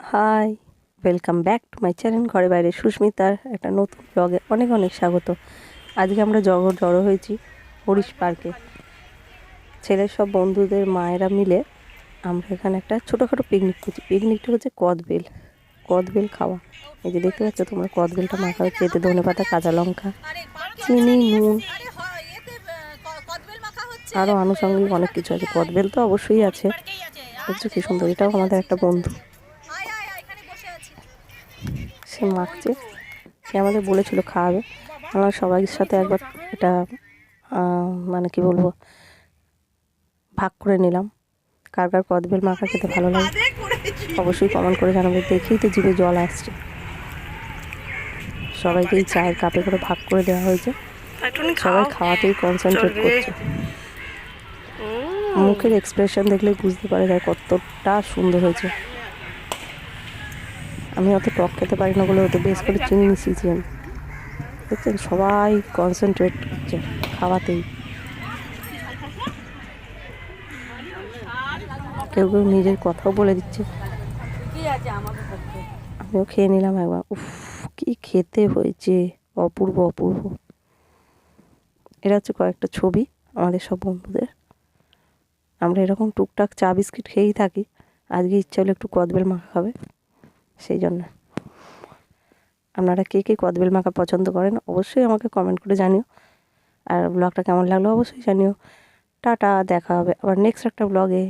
Hi welcome back to my channel ঘরে বাইরে সুস্মিতার একটা নতুন ব্লগে অনেক অনেক স্বাগত। আজকে আমরা জগর জড়ো হয়েছি হরিশ পার্কে ছেলের সব বন্ধুদের মায়েরা মিলে আমরা এখানে একটা ছোটোখাটো পিকনিক করছি। পিকনিকটা হচ্ছে কদবেল কদবেল খাওয়া। এই যে দেখতে পাচ্ছ তোমরা কদবেলটা মাখা হচ্ছে, এতে ধনে পাতা, কাঁচা লঙ্কা, চিনি, নুন আরও আনুষঙ্গিক অনেক কিছু আছে। কদবেল তো অবশ্যই আছে। দেখছ কি সুন্দর, এটাও আমাদের একটা বন্ধু। সে মাখছে। সে আমাদের বলেছিল খাওয়াবে। আমরা সবাই সাথে একবার এটা মানে কি বলব ভাগ করে নিলাম। কার কার কদবেল মাখা খেতে ভালো লাগে অবশ্যই কমেন্ট করে জানাবে। দেখেই তো জিভে জল আসছে। সবাইকে এই চায়ের কাপে করে ভাগ করে দেওয়া হয়েছে। সবাই খাওয়াতেই কনসেন্ট্রেট করছে। মুখের এক্সপ্রেশন দেখলে বুঝতে পারা যায় কতটা সুন্দর হয়েছে। আমি অত টক খেতে পারি না বলে ওতে বেশ করে চিনি মিশিয়েছি আমি। দেখছেন সবাই কনসেন্ট্রেট করছে খাওয়াতেই। কেউ কেউ নিজের কথাও বলে দিচ্ছে। আমিও খেয়ে নিলাম একবার। উফ কি খেতে হয়েছে? অপূর্ব অপূর্ব। এটা হচ্ছে কয়েকটা ছবি আমাদের সব বন্ধুদের। আমরা এরকম টুকটাক চা বিস্কিট খেয়েই থাকি। আজকে ইচ্ছা হলো একটু কদবেল মাখা খাবে। সেই জন্য। আপনারা কে কে কদবেল মাখা পছন্দ করেন অবশ্যই আমাকে কমেন্ট করে জানিও। আর ব্লগটা কেমন লাগল অবশ্যই জানিও। টাটা, দেখা হবে আবার নেক্সট একটা ব্লগে